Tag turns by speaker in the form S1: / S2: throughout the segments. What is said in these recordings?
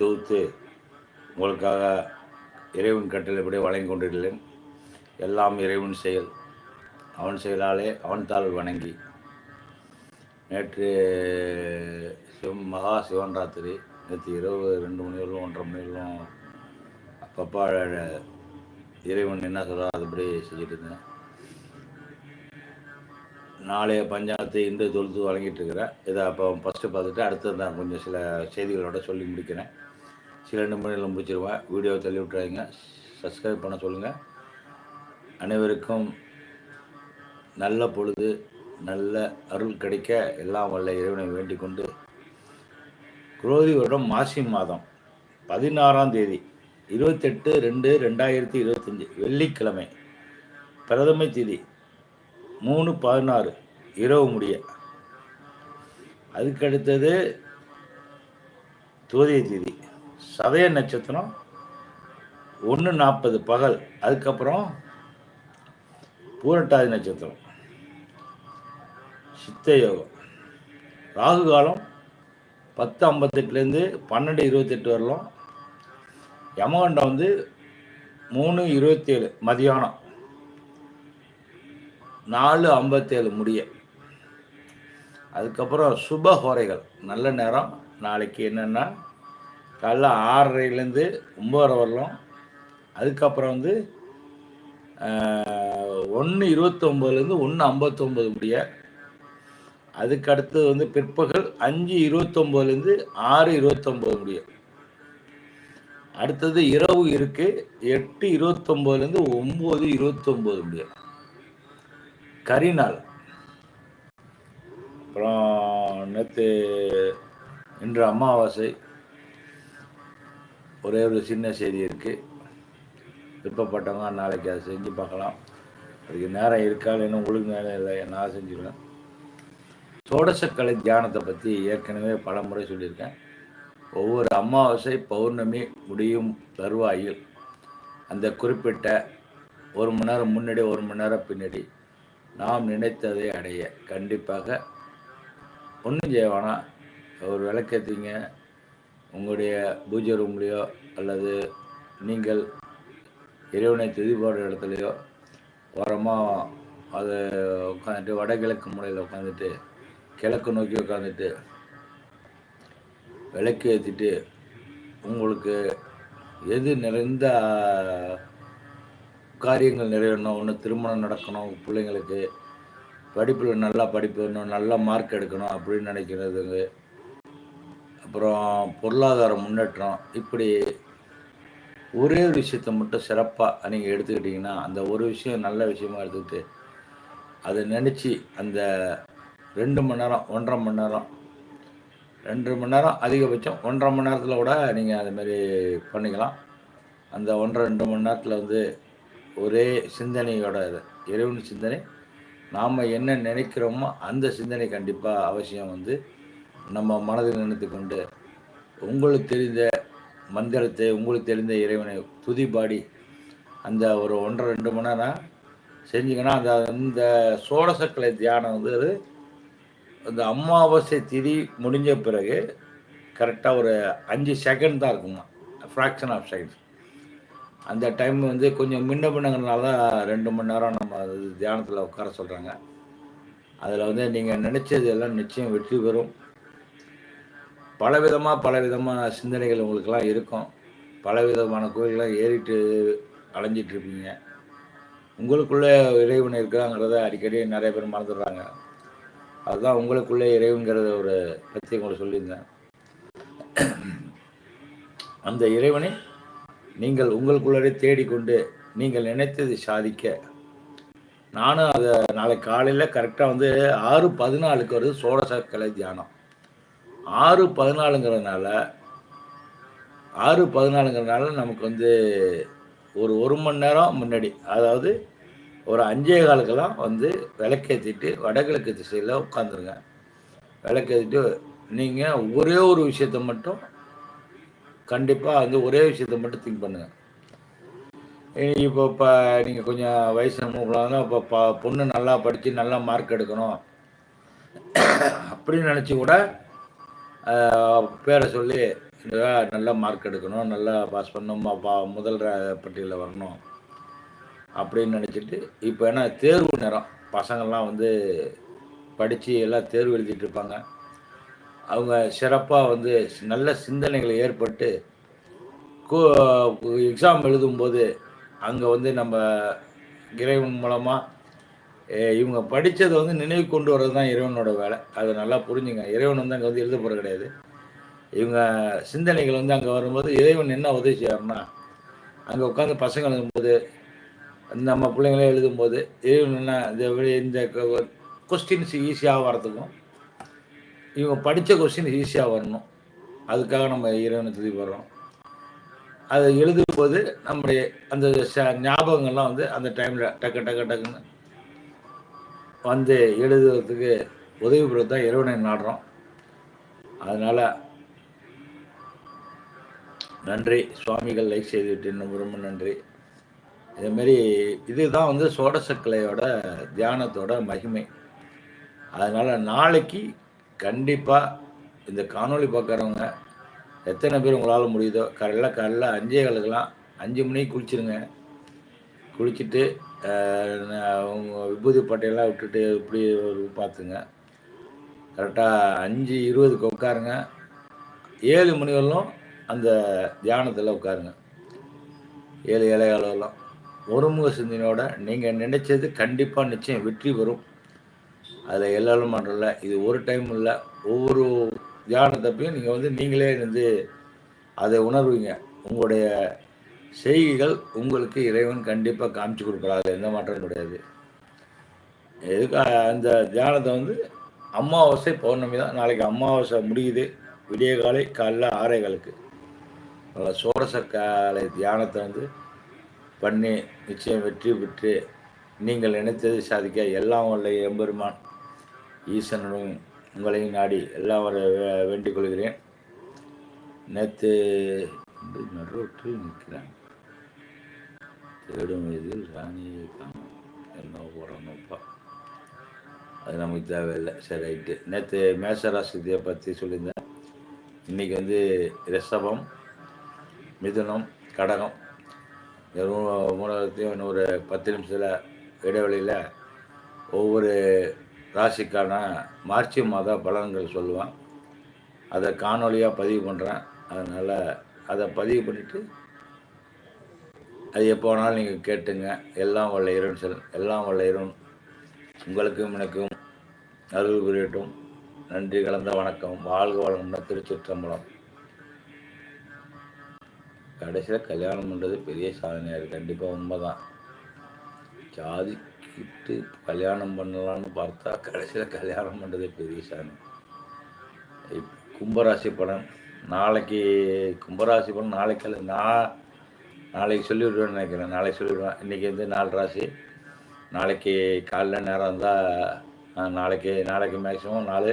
S1: தொகுத்து உங்களுக்காக இறைவன் கட்டளைப்படி வழங்கி கொண்டிருக்கிறேன். எல்லாம் இறைவன் செயல். அவன் செயலாலே அவன் தாழ் வணங்கி. நேற்று சிவம் மகா சிவன் ராத்திரி நேற்று இரவு ரெண்டு மணி வரலும் ஒன்றரை மணி வரலும் அப்பப்பா இறைவன் என்ன சொல்கிறோம் அதுபடி செஞ்சுட்டு இருந்தேன். நாளைய பஞ்சாயத்து இன்று தொழுத்து வழங்கிட்டு இருக்கிறேன். இதை அப்போ ஃபஸ்ட்டு பார்த்துட்டு அடுத்தது நான் கொஞ்சம் சில செய்திகளோட சொல்லி முடிக்கிறேன். சில நிமிடங்களில் முடிச்சிருவேன் வீடியோவை தள்ளி விட்டுறாங்க சப்ஸ்கிரைப் பண்ண சொல்லுங்கள் அனைவருக்கும் நல்ல பொழுது நல்ல அருள் கிடைக்க எல்லாம் வல்ல இறைவனை வேண்டிக் கொண்டு குரோதி வருடம் மாசி மாதம் பதினாறாம் தேதி இருபத்தெட்டு ரெண்டு ரெண்டாயிரத்தி இருபத்தஞ்சி வெள்ளிக்கிழமை பிரதமை தேதி மூணு பதினாறு இரவு முடிய. அதுக்கு அடுத்தது தோதிய தேதி. சதய நட்சத்திரம் ஒன்று நாற்பது பகல் அதுக்கப்புறம் பூரட்டாதி நட்சத்திரம். சித்த யோகம். ராகு காலம் பத்து ஐம்பத்தெட்டுலேருந்து பன்னெண்டு இருபத்தெட்டு வரலாம். யமகண்டம் வந்து மூணு இருபத்தேழு மதியானம். நாலு ஐம்பத்தேழு முடிய. அதுக்கப்புறம் சுப ஹோரைகள். நல்ல நேரம். நாளைக்கு என்னென்னா காலைல ஆறரைலேருந்து ஒம்பதரை வரலாம். அதுக்கப்புறம் வந்து ஒன்று இருபத்தொம்போதுலேருந்து ஒன்று ஐம்பத்தொம்போது முடிய. அதுக்கு அடுத்தது வந்து பிற்பகல் அஞ்சு இருபத்தொம்போதுலேருந்து ஆறு இருபத்தொம்போது முடிய. அடுத்தது இரவு இருக்குது எட்டு இருபத்தொம்போதுலேருந்து ஒம்பது இருபத்தொம்போது முடிய. கரிநாள் அப்புறம் நேற்று இன்று அமாவாசை. ஒரே ஒரு சின்ன செய்தி இருக்குது விருப்பப்பட்டவங்க நாளைக்கு அதை செஞ்சு பார்க்கலாம். அதுக்கு நேரம் இருக்கா இல்லைன்னு உங்களுக்கு நேரம் இல்லை நான் செஞ்சுருவேன் சோடசக்கலை தியானத்தை பற்றி ஏற்கனவே பல முறை சொல்லியிருக்கேன். ஒவ்வொரு அமாவாசை பௌர்ணமி முடியும் தருவாயில் அந்த குறிப்பிட்ட ஒரு மணி நேரம் முன்னாடி ஒரு மணி நேரம் பின்னாடி நாம் நினைத்ததை அடைய கண்டிப்பாக. ஒன்றும் செய்வானா ஒரு விளக்கத்தீங்க. உங்களுடைய பூஜை ரூம்லேயோ அல்லது நீங்கள் இறைவனை திதி போடுற இடத்துலையோ ஓரமாக அதை உட்காந்துட்டு வடகிழக்கு முறையில் உட்காந்துட்டு கிழக்கு நோக்கி உட்காந்துட்டு விளக்கு ஏற்றிட்டு உங்களுக்கு எது நிறைந்த காரியங்கள் நிறைவேறணும் ஒன்று திருமணம் நடக்கணும் பிள்ளைங்களுக்கு படிப்பில் நல்லா படிப்பு வேணும் நல்லா மார்க் எடுக்கணும் அப்படின்னு நினைக்கிறதுங்க. அப்புறம் பொருளாதார முன்னேற்றம் இப்படி ஒரே ஒரு விஷயத்தை மட்டும் சிறப்பாக நீங்கள் எடுத்துக்கிட்டிங்கன்னா அந்த ஒரு விஷயம் நல்ல விஷயமா எடுத்துக்கிட்டு அதை நினச்சி அந்த ரெண்டு மணி நேரம் ஒன்றரை மணி நேரம் ரெண்டு மணி நேரம் அதிகபட்சம் ஒன்றரை மணி நேரத்தில் கூட நீங்கள் அதுமாரி பண்ணிக்கலாம். அந்த ஒன்றரை ரெண்டு மணி நேரத்தில் வந்து ஒரே சிந்தனையோட இது இறைவன் சிந்தனை. நாம் என்ன நினைக்கிறோமோ அந்த சிந்தனை கண்டிப்பாக அவசியம் வந்து நம்ம மனதில் நினைத்து கொண்டு உங்களுக்கு தெரிந்த மந்திரத்தை உங்களுக்கு தெரிந்த இறைவனை துதி பாடி அந்த ஒரு ஒன்றரை ரெண்டு மணி நேரம் செஞ்சிங்கன்னா அந்த அந்த சோடசக்கலை தியானம் வந்து அது அந்த அமாவாசை திதி முடிஞ்ச பிறகு கரெக்டாக ஒரு அஞ்சு செகண்ட் தான் இருக்குமா ஃப்ராக்ஷன் ஆஃப் செகண்ட் அந்த டைம் வந்து கொஞ்சம் முன்ன பின்னங்கிறனால தான் ரெண்டு மணி நேரம் நம்ம தியானத்தில் உட்கார சொல்கிறாங்க அதில் வந்து நீங்கள் நினச்சது எல்லாம் நிச்சயம் வெற்றி பெறும். பலவிதமாக பலவிதமான சிந்தனைகள் உங்களுக்கெல்லாம் இருக்கும். பலவிதமான கோயில்கள்லாம் ஏறிட்டு அலைஞ்சிட்டு இருப்பீங்க உங்களுக்குள்ளே இறைவன் இருக்கிறாங்கிறத அடிக்கடி நிறைய பேர் மறந்துடுறாங்க. அதுதான் உங்களுக்குள்ளே இறைவன்கிறத ஒரு பற்றி உங்களுக்கு சொல்லியிருந்தேன். அந்த இறைவனை நீங்கள் உங்களுக்குள்ளே தேடிக்கொண்டு நீங்கள் நினைத்தது சாதிக்க. நானும் அதை நாளை காலையில் கரெக்டாக வந்து ஆறு பதினாலுக்கு வருது சோழசக்கலை தியானம். ஆறு பதினாலுங்கிறதுனால ஆறு பதினாலுங்கிறதுனால நமக்கு வந்து ஒரு ஒரு மணி நேரம் முன்னாடி அதாவது ஒரு அஞ்சே காலுக்கெல்லாம் வந்து விளக்கேற்றிட்டு வடகிழக்கு திசையில் உட்காந்துருங்க விளக்கேற்றிட்டு நீங்கள் ஒரே ஒரு விஷயத்தை மட்டும் கண்டிப்பாக வந்து ஒரே விஷயத்தை மட்டும் திங்க் பண்ணுங்கள் இப்போ இப்போ நீங்கள் கொஞ்சம் வயசு மூக்கலாம்னா இப்போ ப பொண்ணு நல்லா படித்து நல்லா மார்க் எடுக்கணும். அப்படின்னு நினச்சி கூட பேரை சொல்லி நல்லா மார்க் எடுக்கணும் நல்லா பாஸ் பண்ணணும் பா முதல் பட்டியலில் வரணும் அப்படின்னு நினச்சிட்டு இப்போ ஏன்னா தேர்வு நேரம். பசங்கள்லாம் வந்து படித்து எல்லாம் தேர்வு எழுதிட்டு இருப்பாங்க. அவங்க சிறப்பாக வந்து நல்ல சிந்தனைகளை ஏற்பட்டு எக்ஸாம் எழுதும்போது அங்கே வந்து நம்ம இறைவன் மூலமாக இவங்க படித்ததை வந்து நினைவு கொண்டு வர்றது தான் இறைவனோட வேலை. அதை நல்லா புரிஞ்சுங்க. இறைவன் வந்து அங்கே வந்து எழுத போகிற கிடையாது. இவங்க சிந்தனைகள் வந்து அங்கே வரும்போது இறைவன் என்ன உதவி செய்யறனா அங்கே உட்காந்து பசங்க எழுதும்போது நம்ம பிள்ளைங்களே எழுதும்போது இறைவன் என்ன இந்த இந்த கொஸ்டின்ஸ் ஈஸியாக வரதுக்கும் இவங்க படித்த கொஸ்டின் ஈஸியாக வரணும். அதுக்காக நம்ம இறைவனை திருப்பி வர்றோம் அதை எழுதும்போது நம்முடைய அந்த ஞாபகங்கள்லாம் வந்து அந்த டைமில் டக்கு டக்கு டக்குன்னு வந்து எழுதுறதுக்கு உதவி பெறுவது தான் இறைவனை நாடுறோம். அதனால் நன்றி. சுவாமிகள் லைக் செய்துவிட்டு இன்னும் ரொம்ப நன்றி. இதேமாரி இதுதான் வந்து சோடசக்கலையோட தியானத்தோட மகிமை. அதனால் நாளைக்கு கண்டிப்பாக இந்த காணொலி பார்க்குறவங்க எத்தனை பேர் உங்களால் முடியுதோ காலையில் காலையில் அஞ்சே காலுக்கெல்லாம் அஞ்சு மணிக்கு குளிச்சிருங்க. குளிச்சுட்டு அவங்க விபூதி பட்டையெல்லாம் விட்டுட்டு இப்படி ஒரு பார்த்துங்க. கரெக்டாக அஞ்சு இருபதுக்கு உட்காருங்க. ஏழு மணி வரலும் அந்த தியானத்தில் உட்காருங்க. ஏழு ஏழை அளவுலாம் ஒருமுக சிந்தனையோட நீங்கள் நினைச்சது கண்டிப்பாக நிச்சயம் வெற்றி வரும் அதில் எல்லாரும் பண்ணுறல இது ஒரு டைம் இல்லை. ஒவ்வொரு தியானத்தப்பையும் நீங்கள் வந்து நீங்களே இருந்து அதை உணர்வீங்க. உங்களுடைய செய்திகள் உங்களுக்கு இறைவன் கண்டிப்பாக காமிச்சு கொடுக்குறாரு எந்த மாற்றம் கிடையாது. எதுக்கு அந்த தியானத்தை வந்து அமாவாசை பௌர்ணமி தான். நாளைக்கு அமாவாசை முடியுது. விடிய காலை காலைல ஆறே காலுக்கு. சோரச காலை தியானத்தை வந்து பண்ணி நிச்சயம் வெற்றி பெற்று நீங்கள் நினைத்ததை சாதிக்க எல்லாம் உள்ள எம்பெருமான் ஈசனும் உங்களையும் நாடி எல்லாம் வர வேண்டிக் கொள்கிறேன். நேற்று நடுரோட்டில் நிற்கிறேன். தேடும் வயதில் ராணியை காணும். என்ன போகிறோம்ப்பா அது நமக்கு தேவையில்லை. சரி ரைட்டு. நேற்று மேசராசிதியை பற்றி சொல்லியிருந்தேன். இன்றைக்கி வந்து ரிஷபம் மிதுனம் கடகம். மூணாவத்தையும் இன்னொரு பத்து நிமிஷத்தில் இடைவெளியில் ஒவ்வொரு ராசிக்கான மார்ச் மாத பலன்கள் சொல்லுவேன். அதை காணொலியாக பதிவு பண்ணுறேன் அதனால் அதை பதிவு பண்ணிவிட்டு அது எப்போ வேணாலும் நீங்கள் கேட்டுங்க. எல்லாம் வல்ல இறைவன் செல் எல்லாம் வல்ல இறைவன். உங்களுக்கும் எனக்கும் அருள் புரியட்டும். நன்றி கலந்த வணக்கம். வாழ்க வளம்னா திருச்சிற்றம்பலம். கடைசியில் கல்யாணம் பண்ணுறது பெரிய சாதனையாக இருக்குது கண்டிப்பாக உண்மை தான் ஜாதி கல்யாணம் பண்ணலான்னு பார்த்தா கடைசியில் கல்யாணம் பண்ணுறதே பெரிய சாதனை. கும்பராசி படம் நாளைக்கு கும்பராசி படம் நாளைக்கு நான் நாளைக்கு சொல்லிவிடுவேன்னு நினைக்கிறேன். நாளைக்கு சொல்லிவிடுவேன். இன்றைக்கி வந்து நாலு ராசி. நாளைக்கு காலைல நேரம் இருந்தால் நாளைக்கு நாளைக்கு மேக்ஸிமம் நாலு.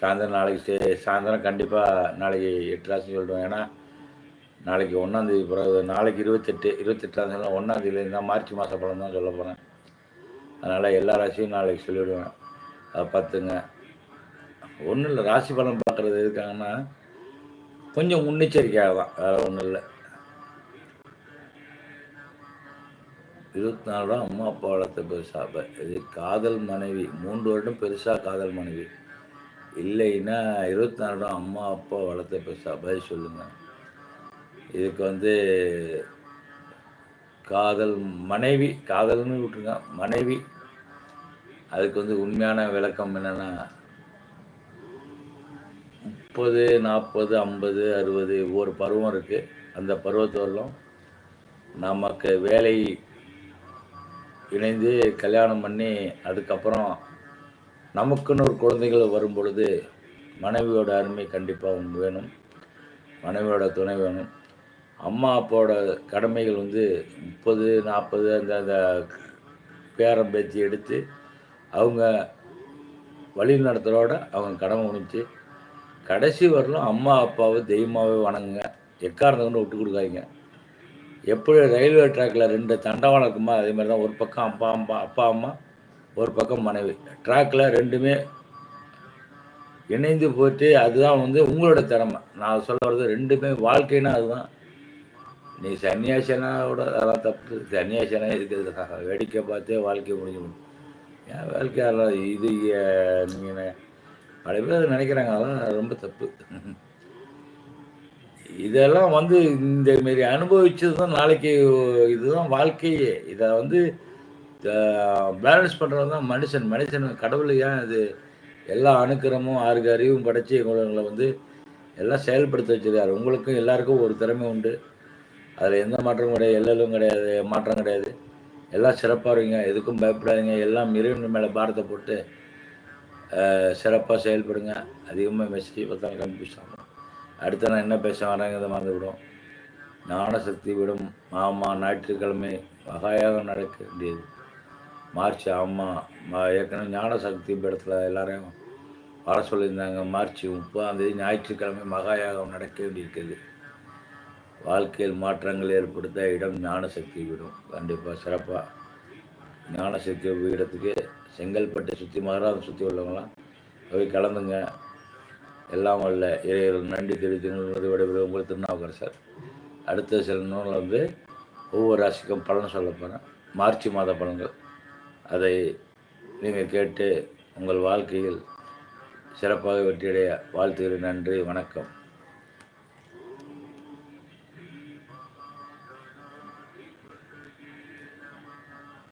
S1: சாயந்தரம் நாளைக்கு சாயந்தரம் கண்டிப்பாக நாளைக்கு எட்டு ராசி சொல்லிடுவேன். ஏன்னா நாளைக்கு ஒன்றாந்தேதி பிறகு நாளைக்கு இருபத்தெட்டு இருபத்தெட்டாம் தேதி ஒன்றாந்தேதியிலேருந்து தான் மார்ச் மாத பழம் தான் சொல்ல போகிறேன் அதனால் எல்லா ராசியும் நாளைக்கு சொல்லிவிடுவேன். அதை பார்த்துங்க. ஒன்றும் இல்லை ராசி பலன் பார்க்குறது எதுக்காங்கன்னா கொஞ்சம் முன்னெச்சரிக்கையாக தான். வேறு ஒன்றும் இல்லை. இருபத்தி நாலு ரூபா அம்மா அப்பா வளர்த்த பெருசாக இது காதல் மனைவி. மூன்று வருடம் பெருசாக காதல் மனைவி. இல்லைன்னா இருபத்தி நாலு ரூபா அம்மா அப்பா வளர்த்த பெருசாக பதில் சொல்லுங்கள் இதுக்கு வந்து காதல் மனைவி காதல்னு விட்டுருங்க மனைவி. அதுக்கு வந்து உண்மையான விளக்கம் என்னென்னா முப்பது நாற்பது ஐம்பது அறுபது ஒவ்வொரு பருவம் இருக்குது அந்த பருவத்தோரிலும் நமக்கு வேலை இணைந்து கல்யாணம் பண்ணி அதுக்கப்புறம் நமக்குன்னு ஒரு குழந்தைகள் வரும் பொழுது மனைவியோட அருமை கண்டிப்பாக வேணும். மனைவியோட துணை வேணும். அம்மா அப்பாவோட கடமைகள் வந்து முப்பது நாற்பது அந்த அந்த பேரம் பேச்சு எடுத்து அவங்க வழி நடத்துகிறோட அவங்க கடமை முடிஞ்சு கடைசி வரலும் அம்மா அப்பாவை தெய்வமாகவே வணங்குங்க. எக்காரணம் விட்டு கொடுக்காதீங்க. எப்படி ரயில்வே ட்ராக்கில் ரெண்டு தண்டவாளம் இருக்குமா அதே மாதிரி தான் ஒரு பக்கம் அப்பா அம்மா அப்பா அம்மா ஒரு பக்கம் மனைவி. ட்ராக்கில் ரெண்டுமே இணைந்து போயிட்டு அதுதான் வந்து உங்களோட திறமை. நான் சொல்ல வர்றது ரெண்டுமே வாழ்க்கைன்னா அதுதான். நீ சன்னியாசனோட அதெல்லாம் தப்பு. சன்னியாசனா இருக்கிறதுக்காக வேடிக்கை பார்த்தே வாழ்க்கை முடிஞ்சு ஏன் வாழ்க்கை இது நீங்கள் பல பேர் நினைக்கிறாங்க அதெல்லாம் ரொம்ப தப்பு. இதெல்லாம் வந்து இந்த மாரி அனுபவிச்சது தான் நாளைக்கு இதுதான் வாழ்க்கையே. இதை வந்து பேலன்ஸ் பண்ணுறது தான் மனுஷன். மனுஷன் கடவுள் ஏன் இது எல்லா அணுக்கரமும் ஆறுக்கு அறிவும் படைச்சி உங்களை வந்து எல்லாம் செயல்படுத்த வச்சிருக்காரு. உங்களுக்கும் எல்லாருக்கும் ஒரு திறமை உண்டு. அதில் எந்த மாற்றமும் கிடையாது எல்லலும் கிடையாது மாற்றம் கிடையாது. எல்லாம் சிறப்பாக இருங்க எதுக்கும் பயப்படாதீங்க. எல்லாம் இறைவன் மேலே பாரத்தை போட்டு சிறப்பாக செயல்படுங்க. அதிகமாக மெசேஜ் பார்த்தாலும் கன்ஃபியூஸ் அடுத்து நான் என்ன பேச வரேங்கிறத மறந்துவிடும். ஞானசக்தி விடும் மாமா ஞாயிற்றுக்கிழமை வகையாக நடக்க வேண்டியது. மார்ச் ஆமாம் ஏற்கனவே ஞானசக்தி பீடத்தில் எல்லாரையும் வர சொல்லியிருந்தாங்க. மார்ச் முப்பதாந்தேதி ஞாயிற்றுக்கிழமை மகாயாகம் நடக்க வேண்டியிருக்குது வாழ்க்கையில் மாற்றங்கள் ஏற்படுத்த இடம் ஞானசக்தி விடும் கண்டிப்பாக சிறப்பாக ஞானசக்தி இடத்துக்கு செங்கல்பட்டு சுற்றி மகராஜ் சுற்றி உள்ளவங்களாம் போய் கலந்துங்க. எல்லாம் வல்ல இறைவர்கள் நன்றி தெரிவித்து விடைபெறும் உங்கள் திருநாவுக்கரசர் அடுத்த சில நூலில் வந்து ஒவ்வொரு ராசிக்கும் பலன் சொல்ல போகிறேன் மார்ச் மாத பலன்கள். அதை நீங்கள் கேட்டு உங்கள் வாழ்க்கையில் சிறப்பாக வெற்றியடைய வாழ்த்துகிறேன். நன்றி வணக்கம்.